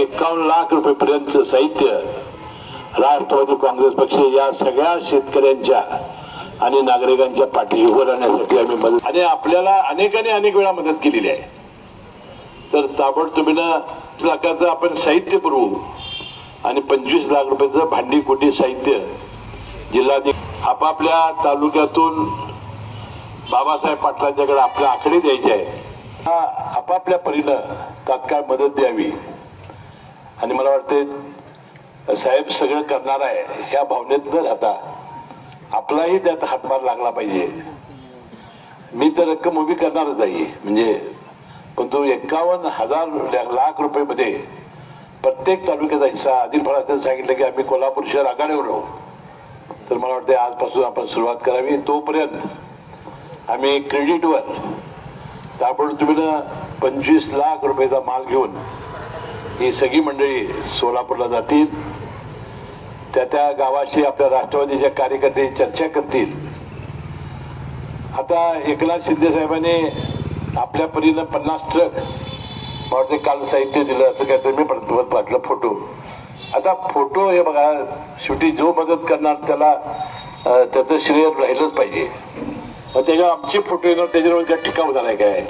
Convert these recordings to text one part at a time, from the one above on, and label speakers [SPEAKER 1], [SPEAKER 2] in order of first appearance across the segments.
[SPEAKER 1] एकावन्न लाख रुपयेपर्यंत साहित्य राष्ट्रवादी काँग्रेस पक्ष या सगळ्या शेतकऱ्यांच्या आणि नागरिकांच्या पाठी उभं राहण्यासाठी आम्ही मदत आणि आपल्याला अनेकांनी अनेक वेळा मदत केलेली आहे. तर ताबडतोबीनं लाखाचं आपण साहित्य पुरवू आणि पंचवीस लाख रुपयाचं भांडी कोटी साहित्य जिल्हाधिकारी आपापल्या तालुक्यातून बाबासाहेब पाटलांच्याकडे आपले आकडे द्यायचे आहे. हा आपापल्या परीनं तात्काळ मदत द्यावी. आणि मला वाटते साहेब सगळं करणार आहे. ह्या भावनेत न राहता आपलाही त्यात हातभार लागला पाहिजे. मी तर रक्कम उभी करणारच आहे. म्हणजे पण तो एकावन्न हजार लाख रुपये मध्ये प्रत्येक तालुक्याचा हिस्सा आदिल फळात सांगितलं की आम्ही कोल्हापूर शहर आघाडीवर राहू तर मला वाटते आजपासून आपण सुरुवात करावी. तोपर्यंत आम्ही क्रेडिटवर ताबडतोबीनं पंचवीस लाख रुपयाचा माल घेऊन ही सगळी मंडळी सोलापूरला जातील. त्या त्या गावाशी आपल्या राष्ट्रवादीच्या कार्यकर्ते चर्चा करतील. आता एकनाथ शिंदे साहेबांनी आपल्या परीनं पन्नास ट्रक मला काल साहित्य दिलं असं काहीतरी मी परत फोटो. आता फोटो हे बघा शेवटी जो मदत करणार त्याला त्याचं श्रेय राहिलंच पाहिजे. मग त्याच्यावर आमचे फोटो येणार त्याच्यावर काय टिकाऊ झाला आहे काय?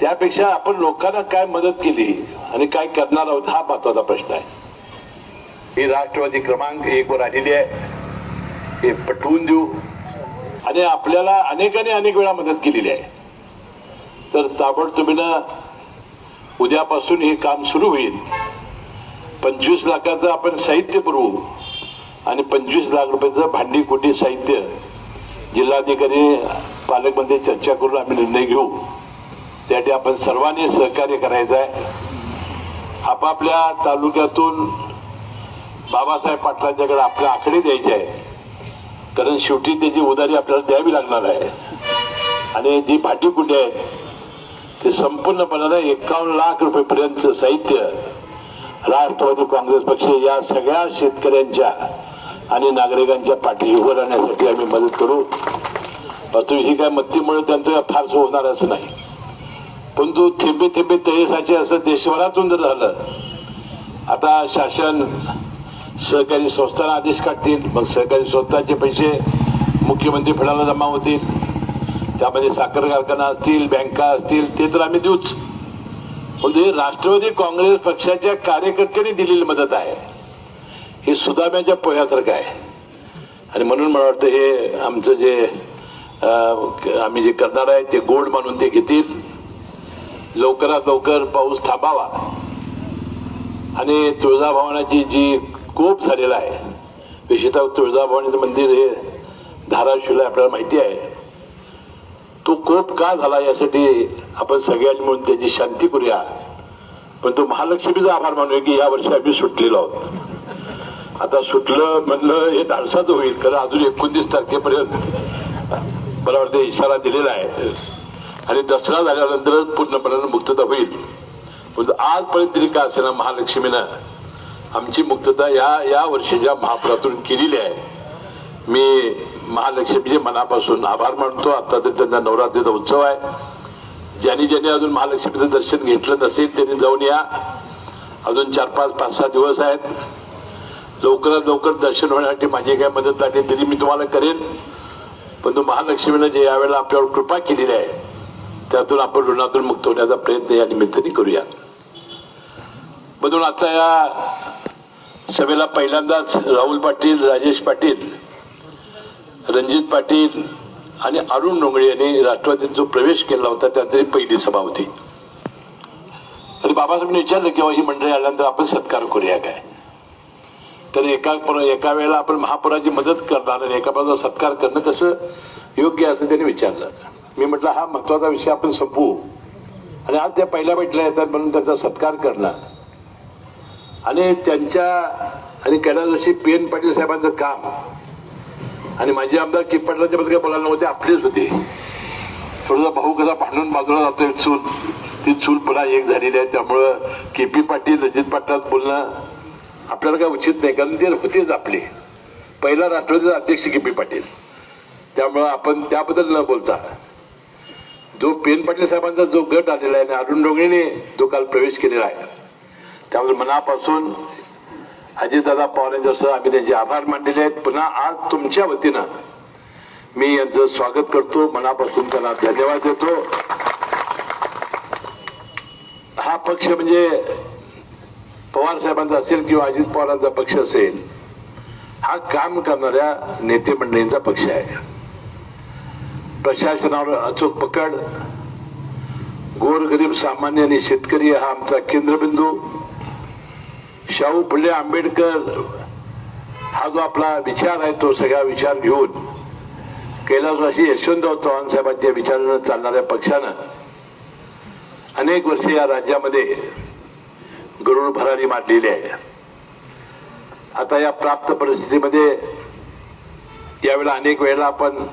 [SPEAKER 1] त्यापेक्षा आपण लोकांना काय मदत केली आणि काय करणार आहोत हा महत्त्वाचा प्रश्न आहे. ही राष्ट्रवादी क्रमांक एक वर आलेली आहे. हे पटवून देऊ. आणि आपल्याला अनेकाने अनेक वेळा मदत केलेली आहे. तर ताबडतोबीनं उद्यापासून हे काम सुरू होईल. पंचवीस लाखाचं आपण साहित्य पुरवू आणि पंचवीस लाख रुपयाचं भांडी कोटी साहित्य जिल्हाधिकारी पालकमंत्री चर्चा करून आम्ही निर्णय घेऊ. त्यासाठी आपण सर्वांनी सहकार्य करायचं आहे. आपापल्या तालुक्यातून बाबासाहेब पाटलांच्याकडे आपले आकडे द्यायचे आहे. कारण शेवटी त्याची उधारी आपल्याला द्यावी लागणार आहे. आणि जी भाटी कुठे आहे ते संपूर्णपणाने एकावन्न लाख रुपयेपर्यंत साहित्य राष्ट्रवादी काँग्रेस पक्ष या सगळ्या शेतकऱ्यांच्या आणि नागरिकांच्या पाठी उभं राहण्यासाठी आम्ही मदत करू. परंतु ही काय मत्तीमुळे त्यांचं फारसं होणार असं नाही. परंतु थिंबे थिंबे तळेसाचे असं देशभरातून जर झालं आता शासन सहकारी संस्थांना आदेश काढतील मग सहकारी संस्थांचे पैसे मुख्यमंत्री फंडाला जमा होतील त्यामध्ये साखर कारखाना असतील बँका असतील ते तर आम्ही देऊच. म्हणजे राष्ट्रवादी काँग्रेस पक्षाच्या कार्यकर्त्यांनी दिलेली मदत आहे. ही सुदाम्याच्या पोह्यासारखं आहे. आणि म्हणून मला वाटतं हे आमचं जे आम्ही जे करणार आहे ते गोल्ड मानून ते घेतील. लवकरात लवकर पाऊस थांबावा. आणि तुळजाभवानाची जी कोप झालेला आहे विशेषतः तुळजाभवानीचं मंदिर हे धाराशिवला आपल्याला माहिती आहे तो कोप का झाला यासाठी आपण सगळ्यांनी मिळून त्याची शांती करूया. पण तो महालक्ष्मीचा आभार मानूया की या वर्षी आम्ही सुटलेलो आहोत. आता सुटलं म्हणलं हे धाडसाच होईल कारण अजून एकोणतीस तारखेपर्यंत. मला वाटतं इशारा दिलेला आहे. आणि दसरा झाल्यानंतरच पूर्णपणानं मुक्तता होईल. पण आजपर्यंत तरी का असेना महालक्ष्मीनं आमची मुक्तता या या वर्षीच्या महापुरातून केलेली आहे. मी महालक्ष्मीचे मनापासून आभार मानतो. आता तर त्यांचा नवरात्रीचा उत्सव आहे. ज्यांनी ज्यांनी अजून महालक्ष्मीचं दर्शन घेतलं नसेल त्यांनी जाऊन या. अजून चार पाच पाच सहा दिवस आहेत. लवकरात लवकर दर्शन होण्यासाठी माझी काय मदत लागली तरी मी तुम्हाला करेन. पण महालक्ष्मीनं जे यावेळेला आपल्यावर कृपा केलेली आहे त्यातून आपण ऋणातून मुक्त होण्याचा प्रयत्न या निमित्ताने करूया. म्हणून आता या सभेला पहिल्यांदाच राहुल पाटील राजेश पाटील रणजित पाटील आणि अरुण डोंगळे यांनी राष्ट्रवादीत जो प्रवेश केला होता त्यातली पहिली सभा होती. आणि बाबासाहेबांनी विचारलं किंवा ही मंडळी आल्यानंतर आपण सत्कार करूया काय? तर एका एका वेळेला आपण महापुराची मदत करणार आणि एका बाजूला सत्कार करणं कसं योग्य असं त्यांनी विचारलं. मी म्हटलं हा महत्त्वाचा विषय आपण संपवू. आणि आज त्या पहिल्या भेटल्या येतात म्हणून त्यांचा सत्कार करणं आणि त्यांच्या आणि जशी पी एन पाटील साहेबांचं काम आणि माझे आमदार की पाटलांच्या बद्दल काय बोलायला नव्हते आपलेच होते. थोडासा भाऊ कसा भांडून बाजूला जातोय चूल ती चूल पुन्हा एक झालेली आहे. त्यामुळं के पी पाटील रणजित पाटलात बोलणं आपल्याला काय उचित नाही कारण ते होतेच आपले. पहिला राष्ट्रवादीचा अध्यक्ष के पी पाटील. त्यामुळं आपण त्याबद्दल न बोलता जो पेन पाटील साहेबांचा जो गट आलेला आहे आणि अरुण डोंगरेने तो काल प्रवेश केलेला आहे. त्यामुळे मनापासून अजितदादा पवार यांच्यासह आम्ही त्यांचे आभार मानलेले आहेत. पुन्हा आज तुमच्या वतीनं मी यांचं स्वागत करतो. मनापासून त्यांना धन्यवाद देतो. हा पक्ष म्हणजे पवार साहेबांचा असेल किंवा अजित पवारांचा पक्ष असेल हा काम करणाऱ्या नेते मंडळींचा पक्ष आहे. प्रशासनावर अचूक पकड. गोरगरीब सामान्य आणि शेतकरी हा आमचा केंद्रबिंदू. शाहू फुले आंबेडकर हा जो आपला विचार आहे तो सगळा विचार घेऊन कैलासवासी यशवंतराव चव्हाण साहेबांच्या विचारानं चालणाऱ्या पक्षानं अनेक वर्षे या राज्यामध्ये गरुड भरारी मारलेली आहे. आता या प्राप्त परिस्थितीमध्ये यावेळेला अनेक वेळेला आपण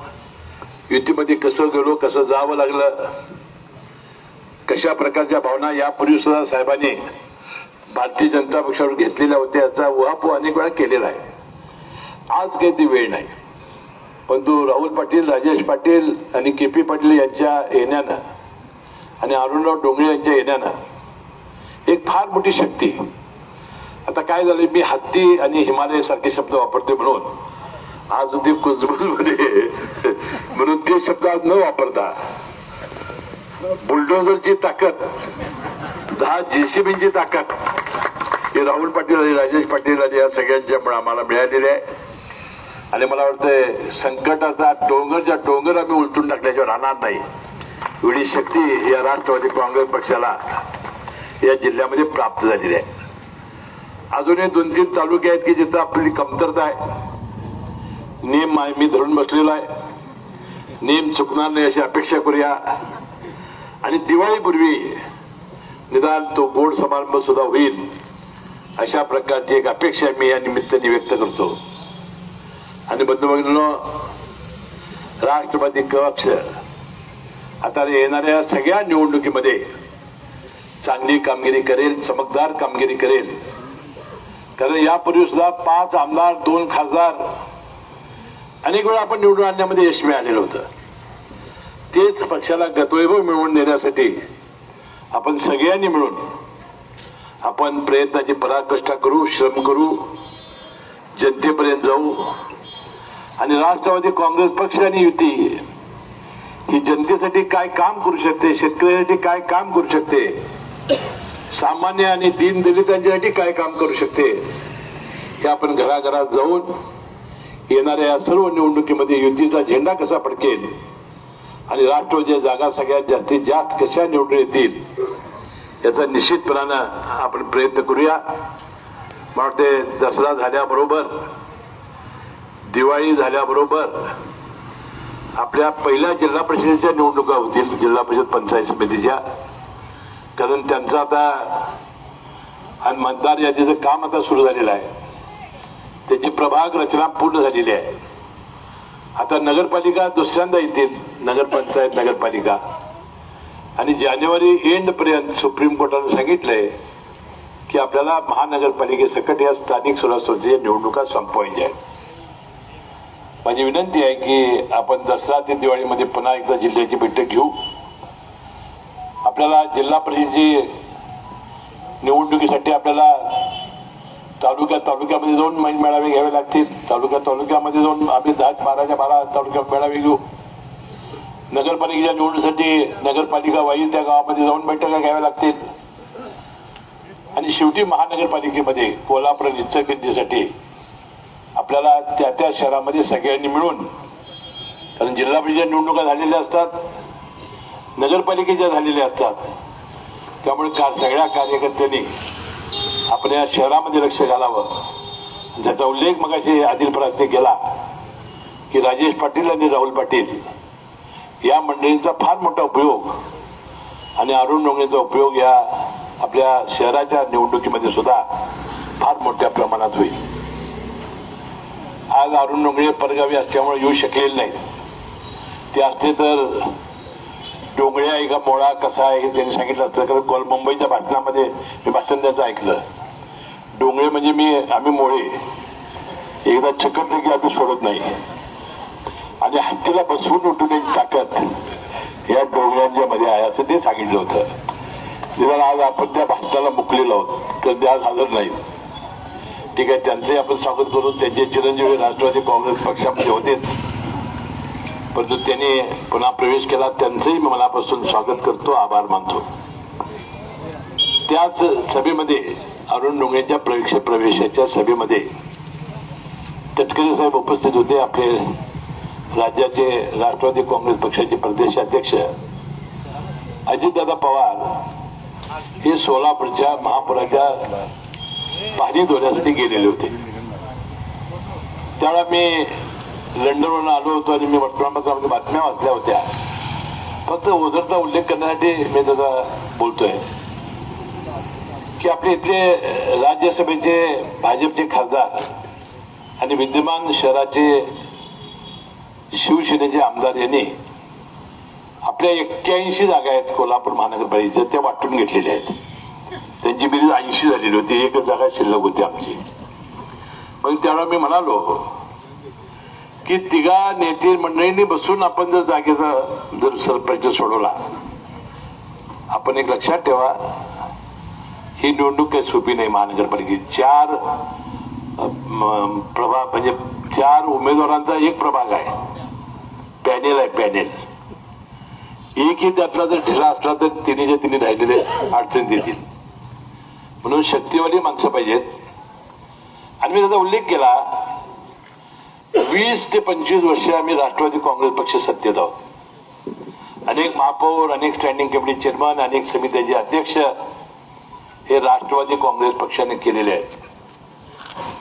[SPEAKER 1] युतीमध्ये कसं गेलो कसं जावं लागलं कशा प्रकारच्या भावना यापूर्वी सुद्धा साहेबांनी भारतीय जनता पक्षावर घेतलेल्या होत्या याचा उहापोह अनेक वेळा केलेला आहे. आज काही ती वेळ नाही. परंतु राहुल पाटील राजेश पाटील आणि के पी पाटील यांच्या येण्यानं आणि अरुणराव डोंगरे यांच्या येण्यानं एक फार मोठी शक्ती. आता काय झालं मी हत्ती आणि हिमालय सारखे शब्द वापरते म्हणून. आज ते म्हणे म्हणून ते शब्द आज न वापरता बुलडोझरची ताकद दहा जेसीबींची ताकद हे राहुल पाटील आणि राजेश पाटील आणि या सगळ्यांच्यामुळे आम्हाला मिळालेली आहे. आणि मला वाटतंय संकटाचा डोंगरच्या डोंगर आम्ही उलटून टाकल्याशिवाय राहणार नाही. एवढी शक्ती या राष्ट्रवादी काँग्रेस पक्षाला या जिल्ह्यामध्ये प्राप्त झालेली आहे. अजूनही दोन तीन तालुके आहेत की जिथं आपली कमतरता आहे. नेम आहे मी धरून बसलेलो आहे. नेम चुकणार नाही अशी अपेक्षा करूया. आणि दिवाळीपूर्वी निदान तो गोड समारंभ सुद्धा होईल अशा प्रकारची एक अपेक्षा मी या निमित्ताने व्यक्त करतो. आणि बंधू राष्ट्रवादी पक्ष आता येणाऱ्या सगळ्या निवडणुकीमध्ये चांगली कामगिरी करेल चमकदार कामगिरी करेल. कारण यापूर्वी सुद्धा पाच आमदार दोन खासदार अनेक वेळा आपण निवडून आणण्यामध्ये यश मिळालेलं होतं. तेच पक्षाला गतवैभव मिळवून देण्यासाठी आपण सगळ्यांनी मिळून आपण प्रयत्नाची पराकाष्ठा करू श्रम करू जनतेपर्यंत जाऊ आणि राष्ट्रवादी काँग्रेस पक्ष आणि युती ही जनतेसाठी काय काम करू शकते शेतकऱ्यांसाठी काय काम करू शकते सामान्य आणि दीन दलितांच्यासाठी काय काम करू शकते हे आपण घराघरात जाऊन येणाऱ्या या सर्व निवडणुकीमध्ये युतीचा झेंडा कसा फडकेल? आणि राष्ट्रवादीच्या जागा सगळ्यात जास्तीत जास्त कशा निवडून येतील? याचा निश्चितपणानं आपण प्रयत्न करूया. मला वाटते दसरा झाल्याबरोबर दिवाळी झाल्याबरोबर आपल्या पहिल्या जिल्हा परिषदेच्या निवडणुका होतील जिल्हा परिषद पंचायत समितीच्या. कारण त्यांचं आता आणि मतदार यादीचं काम आता सुरू झालेलं आहे. त्याची प्रभाग रचना पूर्ण झालेली आहे. आता नगरपालिका दुसऱ्यांदा येतील. नगरपंचायत नगरपालिका. आणि जानेवारी एंड पर्यंत सुप्रीम कोर्टाने सांगितलंय की आपल्याला महानगरपालिकेसकट या स्थानिक स्वराज्य संस्थेच्या निवडणुका संपवायच्या आहेत. माझी विनंती आहे की आपण दसरा ते दिवाळीमध्ये पुन्हा एकदा जिल्ह्याची बैठक घेऊ. आपल्याला जिल्हा परिषदेची निवडणुकीसाठी आपल्याला तालुक्या तालुक्यामध्ये जाऊन मैन मेळावे घ्यावे लागतील. तालुक्या तालुक्यामध्ये जाऊन आम्ही दहा बाराच्या बारा तालुक्यात मेळावे घेऊ. नगरपालिकेच्या निवडणुकीसाठी नगरपालिका वाईल त्या गावामध्ये जाऊन बैठका घ्याव्या लागतील. आणि शेवटी महानगरपालिकेमध्ये कोल्हापूर आणि आपल्याला त्या त्या शहरामध्ये सगळ्यांनी मिळून कारण जिल्हा परिषद निवडणुका झालेल्या असतात नगरपालिकेच्या झालेल्या असतात. त्यामुळे का सगळ्या कार्यकर्त्यांनी आपल्या शहरामध्ये लक्ष घालावं. ज्याचा उल्लेख मगाशी आदिल परासने केला की राजेश पाटील आणि राहुल पाटील या मंडळींचा फार मोठा उपयोग आणि अरुण डोंगरेचा उपयोग या आपल्या शहराच्या निवडणुकीमध्ये सुद्धा फार मोठ्या प्रमाणात होईल. आज अरुण डोंगरे परगावी असल्यामुळे येऊ शकलेले नाहीत. ते असते तर डोंगळे आहे का मोळा कसा आहे हे त्यांनी सांगितलं असतं. कारण कोल मुंबईच्या भाषणामध्ये मी भाषण त्याचं ऐकलं. डोंगळे म्हणजे मी आम्ही मोळे एकदा चक्कर देखील आम्ही सोडत नाही. आणि हत्तीला बसवून उठून एक ताकद या डोंगळ्यांच्या मध्ये आहे असं ते सांगितलं होतं. निदान आज आपण त्या भाषणाला मुकलेलो आहोत तर ते आज हजर नाहीत. ठीक आहे त्यांचंही आपण स्वागत करू. त्यांचे चिरंजीवी राष्ट्रवादी काँग्रेस पक्षामध्ये होतेच. परंतु त्यांनी पुन्हा प्रवेश केला त्यांचंही मी मनापासून स्वागत करतो आभार मानतो. त्याच सभेमध्ये अरुण डोंगरेच्या प्रवेश प्रवेशाच्या सभेमध्ये तटकरे साहेब उपस्थित होते. आपले राज्याचे राष्ट्रवादी काँग्रेस पक्षाचे प्रदेशाध्यक्ष अजितदादा पवार हे सोलापूरच्या महापुराच्या पाहणी धुण्यासाठी गेलेले होते. त्यावेळा मी लंडनवरून आलो होतो आणि मी वर्तमानपत्रामध्ये बातम्या वाचल्या होत्या. फक्त ओझरचा उल्लेख करण्यासाठी मी त्याचा बोलतोय. की आपले इथले राज्यसभेचे भाजपचे खासदार आणि विद्यमान शहराचे शिवसेनेचे आमदार यांनी आपल्या एक्क्याऐंशी जागा आहेत कोल्हापूर महानगरपालिकेच्या त्या वाटून घेतलेल्या आहेत. त्यांची बिरीज ऐंशी झालेली होती एकच जागा शिल्लक होती आमची. मग त्यावेळा मी म्हणालो की तिघा नेते मंडळींनी बसून आपण जर जागेचा जर सरपंच सोडवला आपण एक लक्षात ठेवा ही निवडणूक काही सोपी नाही महानगरपालिकेची. चार प्रभाग म्हणजे चार उमेदवारांचा एक प्रभाग आहे. पॅनेल आहे पॅनेल. एकही त्यातला जर ढिला असला तर तिन्हीच्या तिन्ही राहिलेले अडचणीत येतील म्हणून शक्तिवाली माणसं पाहिजेत. आणि मी त्याचा उल्लेख केला वीस ते पंचवीस वर्ष आम्ही राष्ट्रवादी काँग्रेस पक्ष सत्तेत आहोत. अनेक महापौर अनेक स्टँडिंग कमिटी चेअरमन अनेक समित्याचे अध्यक्ष हे राष्ट्रवादी काँग्रेस पक्षाने केलेले आहेत.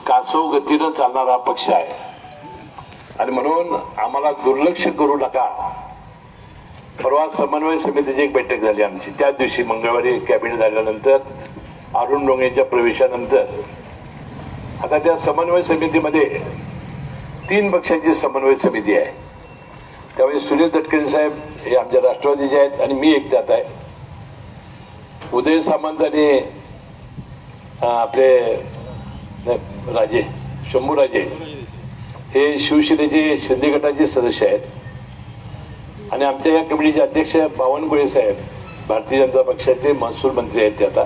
[SPEAKER 1] कासव गतीनं चालणारा पक्ष आहे. आणि म्हणून आम्हाला दुर्लक्ष करू नका. परवा समन्वय समितीची एक बैठक झाली आमची. त्याच दिवशी मंगळवारी कॅबिनेट झाल्यानंतर अरुण डोंगेच्या प्रवेशानंतर. आता त्या समन्वय समितीमध्ये तीन पक्षांची समन्वय समिती आहे. त्यामुळे सुनील तटकरे साहेब हे आमच्या राष्ट्रवादीचे आहेत आणि मी एक त्यात आहे. उदय सामंत आणि आपले राजे शंभू राजे. हे शिवसेनेचे शिंदे गटाचे सदस्य आहेत. आणि आमच्या या कमिटीचे अध्यक्ष बावनकुळे साहेब भारतीय जनता पक्षाचे महसूल मंत्री आहेत ते आता.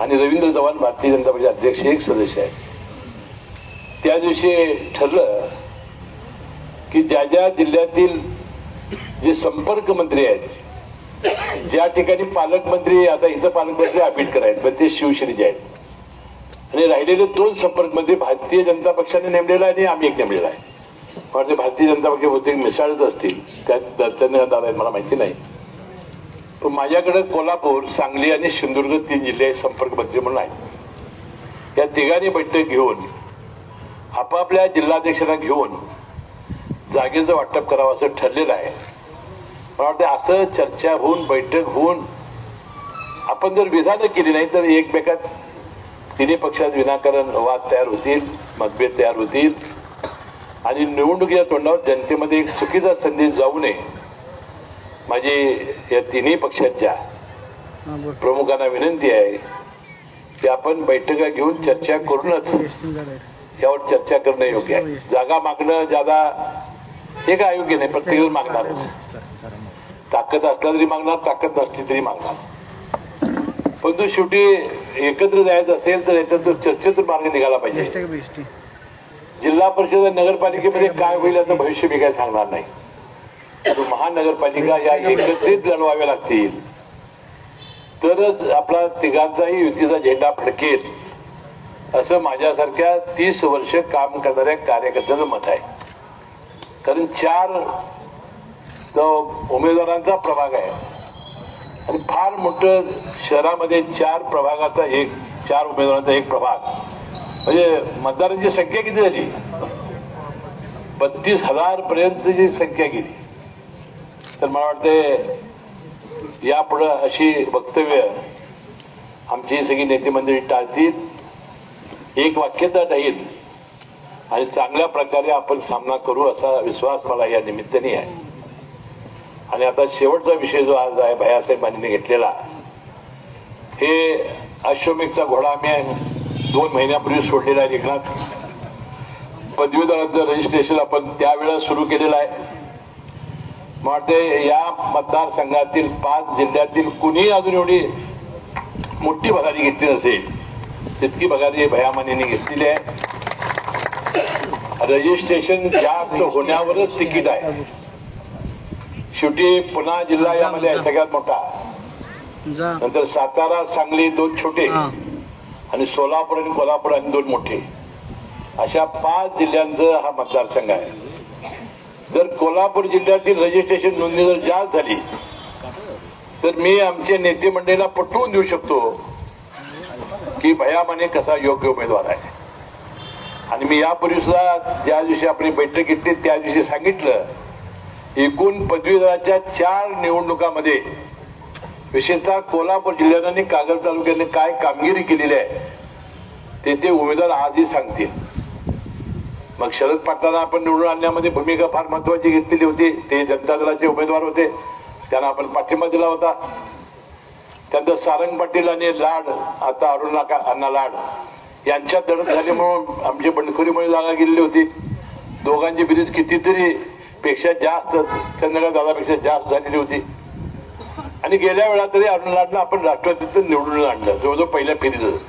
[SPEAKER 1] आणि रवींद्र चव्हाण भारतीय जनता पक्षाचे अध्यक्ष एक सदस्य आहेत. त्या दिवशी ठरलं की ज्या ज्या जिल्ह्यातील जे संपर्क मंत्री आहेत ज्या ठिकाणी पालकमंत्री आता इथं पालकमंत्री आंबेडकर आहेत पण ते शिवसेनेचे आहेत. आणि राहिलेले दोन संपर्क मंत्री भारतीय जनता पक्षाने नेमलेला आहे आणि आम्ही एक नेमलेला आहे. म्हणजे भारतीय जनता पक्ष बहुतेक मिसाळच असतील. त्यात दर्शनीय दादा मला माहिती नाही. पण माझ्याकडे कोल्हापूर सांगली आणि सिंधुदुर्ग तीन जिल्हे संपर्क मंत्री म्हणून आहेत. या तिघांनी बैठक घेऊन आपापल्या जिल्हाध्यक्षांना घेऊन जागेचं वाटप करावं असं ठरलेलं आहे. मला वाटतं असं चर्चा होऊन बैठक होऊन आपण जर विधानं केली नाही तर एकमेकात तिन्ही पक्षात विनाकारण वाद तयार होतील मतभेद तयार होतील. आणि निवडणुकीच्या तोंडावर जनतेमध्ये एक चुकीचा संदेश जाऊ नये. माझी या तिन्ही पक्षांच्या प्रमुखांना विनंती आहे की आपण बैठका घेऊन चर्चा करूनच यावर चर्चा करणं योग्य आहे. जागा मागणं ज्यादा हे काय अयोग्य नाही प्रत्येक मागणार ताकद असला तरी मागणार ताकद नसली तरी मागणार. परंतु शेवटी एकत्र जायचं असेल तर याच्यातून चर्चेतून मार्ग निघाला पाहिजे. जिल्हा परिषद नगरपालिकेमध्ये काय होईल याचं भविष्य मी काय सांगणार नाही. महानगरपालिका या एकत्रित लढवाव्या लागतील. तरच आपला तिघांचाही युतीचा झेंडा फडकेल असं माझ्यासारख्या तीस वर्ष काम करणाऱ्या कार्यकर्त्याचं मत आहे. कारण चार उमेदवारांचा प्रभाग आहे. आणि फार मोठं शहरामध्ये चार प्रभागाचा एक चार उमेदवारांचा एक प्रभाग. म्हणजे मतदारांची संख्या किती झाली? बत्तीस हजार पर्यंतची संख्या किती तर मला वाटते यापुढं अशी वक्तव्य आमची सगळी नेते मंडळी टाळतील. एक वाक्यता राहील. आणि चांगल्या प्रकारे आपण सामना करू असा विश्वास मला या निमित्ताने आहे. आणि आता शेवटचा विषय जो आज आहे भैयासाहेबांनी घेतलेला हे अश्वमेघचा घोडा आम्ही दोन महिन्यापूर्वी सोडलेला आहे रिंगणात पदवीधरांचं रजिस्ट्रेशन आपण त्यावेळेला सुरू केलेलं आहे. वाटते या मतदारसंघातील पाच जिल्ह्यातील कुणीही अजून एवढी मोठी भरारी घेतली नसेल तितकी भरारी भयामानीने घेतलेली आहे. रजिस्ट्रेशन जास्त होण्यावरच तिकीट आहे. शेवटी पुणा जिल्हा यामध्ये आहे सगळ्यात मोठा. नंतर सातारा सांगली दोन छोटे. आणि सोलापूर आणि कोल्हापूर आणि दोन मोठे. अशा पाच जिल्ह्यांचा हा मतदारसंघ आहे. जर कोल्हापूर जिल्ह्यातील रजिस्ट्रेशन नोंदणी जर जास्त झाली तर मी आमच्या नेते मंडळीला पटवून देऊ शकतो की भयामाने कसा योग्य उमेदवार आहे. आणि मी यापूर्वी सुद्धा ज्या दिवशी आपली बैठक घेतली त्या दिवशी सांगितलं एकूण पदवीधराच्या चार निवडणुकामध्ये विशेषतः कोल्हापूर जिल्ह्यानं आणि कागल तालुक्याने काय कामगिरी केलेली आहे ते ते उमेदवार आजही सांगतील. मग शरद पाटलांना आपण निवडून आणण्यामध्ये भूमिका फार महत्वाची घेतलेली होती. ते जनता दलाचे उमेदवार होते. त्यांना आपण पाठिंबा दिला होता. त्यानंतर सारंग पाटील आणि लाड आता अरुण नाका अण्णा लाड यांच्यात दडत झाल्यामुळं आमची बंडखोरीमुळे जागा गेलेली होती. दोघांची बिरीज कितीतरी पेक्षा जास्त चंद्रकांत दादापेक्षा जास्त झालेली होती. आणि गेल्या वेळा तरी अरुण आपण राष्ट्रवादीतून निवडून आणलं. जवळजवळ पहिल्या फेरीतच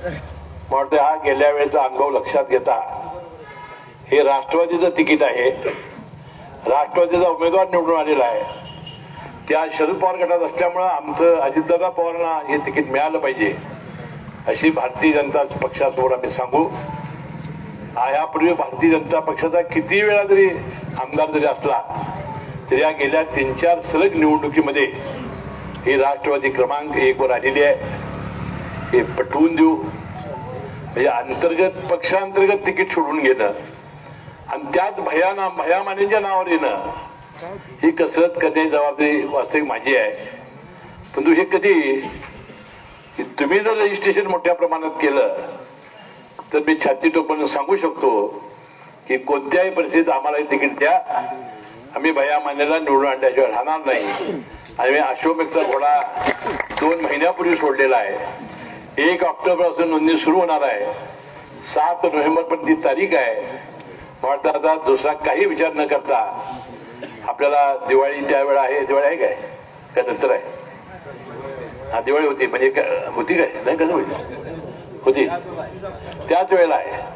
[SPEAKER 1] मला वाटतं हा गेल्या वेळेचा अनुभव लक्षात घेता. हे राष्ट्रवादीचं तिकीट आहे. राष्ट्रवादीचा उमेदवार निवडून आलेला आहे. त्या शरद पवार गटात असल्यामुळं आमचं अजितदादा पवारांना हे तिकीट मिळालं पाहिजे. अशी भारतीय जनता पक्षासमोर आम्ही सांगू. यापूर्वी भारतीय जनता पक्षाचा किती वेळा जरी आमदार जरी असला तरी या गेल्या तीन चार सलग निवडणुकीमध्ये ही राष्ट्रवादी क्रमांक एक वर आलेली आहे. हे पटवून देऊ. म्हणजे अंतर्गत पक्षांतर्गत तिकीट सोडून घेणं आणि त्यात भयाना भयामानेच्या नावावर येणं ही कसरत करण्याची जबाबदारी वास्तविक माझी आहे. परंतु हे कधी की तुम्ही जर रजिस्ट्रेशन मोठ्या प्रमाणात केलं तर मी छाती टोपण सांगू शकतो की कोणत्याही परिस्थितीत आम्हाला तिकीट द्या. आम्ही भया मान्याला निवडून आणल्याशिवाय राहणार नाही. आणि मी अशोकचा घोडा दोन महिन्यापूर्वी सोडलेला आहे. एक ऑक्टोबरपासून नोंदणी सुरू होणार आहे. सात नोव्हेंबर पण ती तारीख आहे. मला आता दुसरा काही विचार न करता आपल्याला दिवाळी त्यावेळा आहे. दिवाळी आहे काय? का नंतर आहे? हा दिवाळी होती. म्हणजे होती काय? नाही कसं होईल? होती. त्याच वेळेला आहे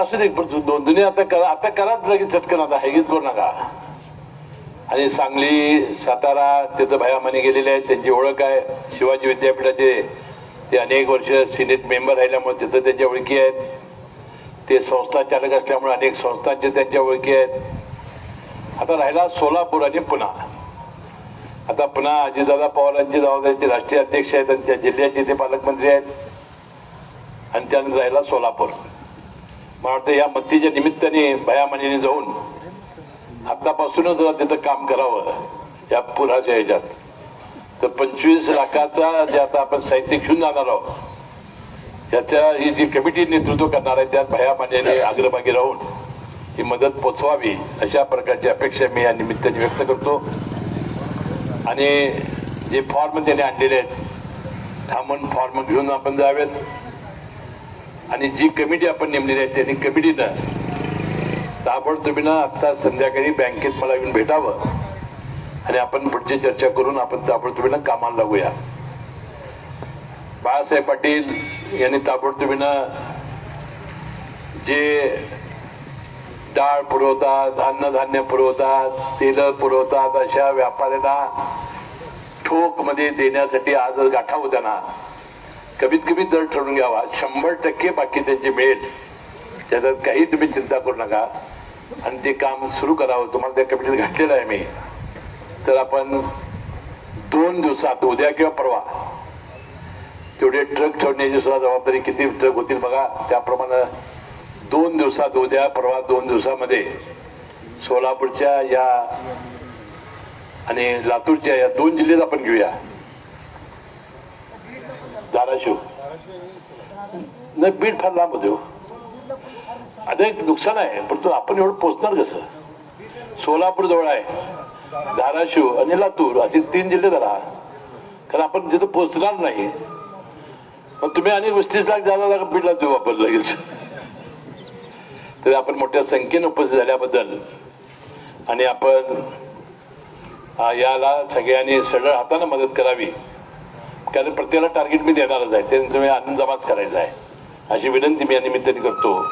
[SPEAKER 1] असू दे पण दोन दुनिया आता करा आता कराच लगेच चटकन आता हैगीच करू नका. आणि सांगली सातारा तिथं भयामाने गेलेले आहेत त्यांची ओळख आहे. शिवाजी विद्यापीठाचे ते अनेक वर्ष सिनेट मेंबर राहिल्यामुळे तिथं त्यांच्या ओळखी आहेत. ते संस्था चालक असल्यामुळे अनेक संस्थांचे त्यांच्या ओळखी आहेत. आता राहिला सोलापूर आणि पुन्हा आता पुन्हा अजितदादा पवारांची जबाबदारी राष्ट्रीय अध्यक्ष आहेत आणि त्या जिल्ह्याचे ते पालकमंत्री आहेत. आणि त्यानं जायला सोलापूर. मला वाटतं या मत्तीच्या निमित्ताने भयामणीने जाऊन आतापासूनच जरा तिथं काम करावं या पुराच्या ह्याच्यात. तर पंचवीस लाखाचा जे आता आपण साहित्य घेऊन जाणार आहोत त्याच्या ही जी कमिटी नेतृत्व करणार आहे त्यात भयामान्याने अग्रभागी राहून ही मदत पोचवावी अशा प्रकारची अपेक्षा मी या निमित्ताने व्यक्त करतो. आणि जे फॉर्म त्यांनी आणलेले आहेत थांबून फॉर्म घेऊन आपण जावेत. आणि जी कमिटी आपण नेमलेली आहे त्यांनी कमिटीनं ताबडतोबीनं आता संध्याकाळी बँकेत मला येऊन भेटावं. आणि आपण पुढची चर्चा करून आपण ताबडतोबीनं कामाला लागूया. बाळासाहेब पाटील यांनी ताबडतोबीनं जे डाळ पुरवतात अन्नधान्य पुरवतात तेल पुरवतात अशा व्यापाऱ्यांना ठोकमध्ये देण्यासाठी आज गाठा होता ना कमीत कमी दर ठरवून घ्यावा. शंभर टक्के बाकी त्यांचे मिळेल. त्याच्यात काही तुम्ही चिंता करू नका. आणि ते काम सुरू करावं. तुम्हाला त्या कमिटीत घातलेलं आहे मी. तर आपण दोन दिवसात उद्या किंवा परवा तेवढे ट्रक ठेवण्याची सुद्धा जबाबदारी किती ट्रक होतील बघा. त्याप्रमाणे दोन दिवसात उद्या परवा दोन दिवसामध्ये सोलापूरच्या या आणि लातूरच्या या दोन जिल्ह्यात आपण घेऊया. धाराशिव. नाही बीड फार लांब होते हो. आता एक नुकसान आहे पण तो आपण एवढं पोचणार कसं? सोलापूर जवळ आहे धाराशिव आणि लातूर असे तीन जिल्हे धरा. कारण आपण जिथं पोचणार नाही मग तुम्ही आणि पस्तीस लाख जागा जागा बीडला देऊ आपण लगेच. तरी आपण मोठ्या संख्येने उपस्थित झाल्याबद्दल आणि आपण याला सगळ्यांनी सरळ हाताने मदत करावी. कारण प्रत्येकाला टार्गेट मी देणारच आहे. ते तुम्ही आनंद जमाच करायचा आहे. अशी विनंती मी या निमित्ताने करतो.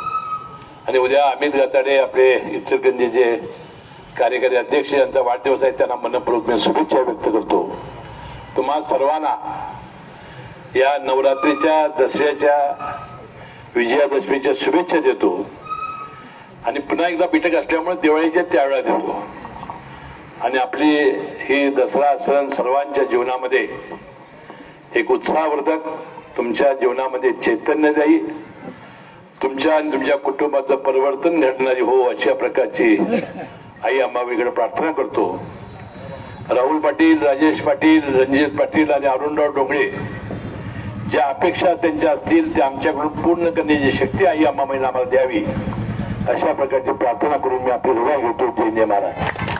[SPEAKER 1] आणि उद्या अमित गाताडे आपले इचलकरंजीचे कार्यकारी अध्यक्ष यांचा वाढदिवस आहे त्यांना मनपूर्वक मी शुभेच्छा व्यक्त करतो. तुम्हा सर्वांना या नवरात्रीच्या दसऱ्याच्या विजयादशमीच्या शुभेच्छा देतो. आणि पुन्हा एकदा बिटक असल्यामुळे दिवाळीच्या त्यावेळा देतो. आणि आपली ही दसरा सण सर्वांच्या जीवनामध्ये एक उत्साहवर्धक तुमच्या जीवनामध्ये चैतन्यदायी तुमच्या आणि तुमच्या कुटुंबाचं परिवर्तन घडणारी हो अशा प्रकारची आई अंबाबाईकडे प्रार्थना करतो. राहुल पाटील राजेश पाटील रणजित पाटील आणि अरुणराव डोंगळे ज्या अपेक्षा त्यांच्या असतील त्या आमच्याकडून पूर्ण करण्याची शक्ती आई अंबाबाईने आम्हाला द्यावी. अशा प्रकारची प्रार्थना करून मी आपली हृदय घेतो. जय महाराज.